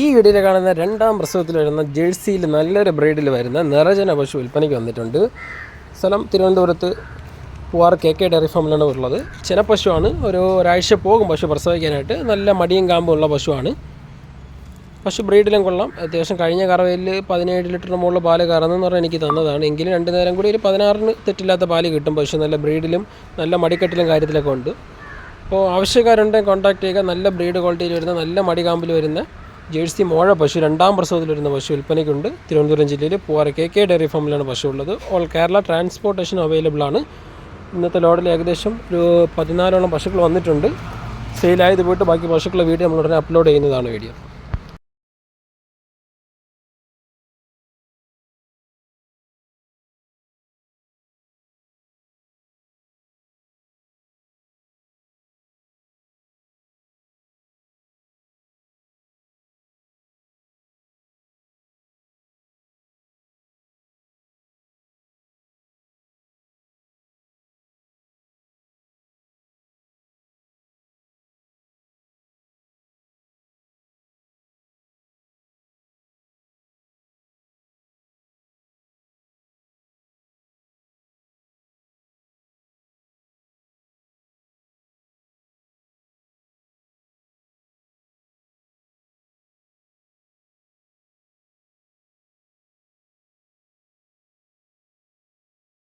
ഈ വീഡിയോയിൽ കാണുന്ന രണ്ടാം പ്രസവത്തിൽ വരുന്ന ജേഴ്സിയിൽ നല്ലൊരു ബ്രീഡിൽ വരുന്ന നിറജന പശു വിൽപ്പനയ്ക്ക് വന്നിട്ടുണ്ട്. സ്ഥലം തിരുവനന്തപുരത്ത് പൂവാർ കെ കെ ഡയറി ഫാമിലാണ് ഉള്ളത്. ചെനപ്പശുവാണ് ഒരു ഒരാഴ്ച പോകും പശു പ്രസവിക്കാനായിട്ട്. നല്ല മടിയും കാമ്പും ഉള്ള പശുവാണ്. പശു ബ്രീഡിലും കൊള്ളാം. അത്യാവശ്യം കഴിഞ്ഞ കറവയിൽ പതിനേഴ് ലിറ്ററിന് മുകളിൽ പാൽ കറന്നെന്ന് പറഞ്ഞാൽ എനിക്ക് തന്നതാണ്. എങ്കിലും രണ്ട് നേരം കൂടി ഒരു പതിനാറിന് തെറ്റില്ലാത്ത പാൽ കിട്ടും പശു. നല്ല ബ്രീഡിലും നല്ല മടിക്കെട്ടിലും കാര്യത്തിലൊക്കെ ഉണ്ട്. അപ്പോൾ ആവശ്യക്കാരുണ്ടെങ്കിൽ കോൺടാക്ട് ചെയ്യുക. നല്ല ബ്രീഡ് ക്വാളിറ്റിയിൽ വരുന്ന നല്ല മടികാമ്പിൽ വരുന്ന ജേഴ്സി മോഴ പശു രണ്ടാം പ്രസവത്തിൽ വരുന്ന പശു വിൽപ്പനയ്ക്കുണ്ട്. തിരുവനന്തപുരം ജില്ലയിൽ പൂവാറ കെ കെ ഡയറി ഫാമിലാണ് പശു ഉള്ളത്. ഓൾ കേരള ട്രാൻസ്പോർട്ടേഷൻ അവൈലബിൾ ആണ്. ഇന്നത്തെ ലോഡിൽ ഏകദേശം ഒരു പതിനാലോളം പശുക്കൾ വന്നിട്ടുണ്ട്. സെയിലായത് പോയിട്ട് ബാക്കി പശുക്കളെ വീഡിയോ നമ്മൾ ഉടനെ അപ്ലോഡ് ചെയ്യുന്നതാണ് വീഡിയോ.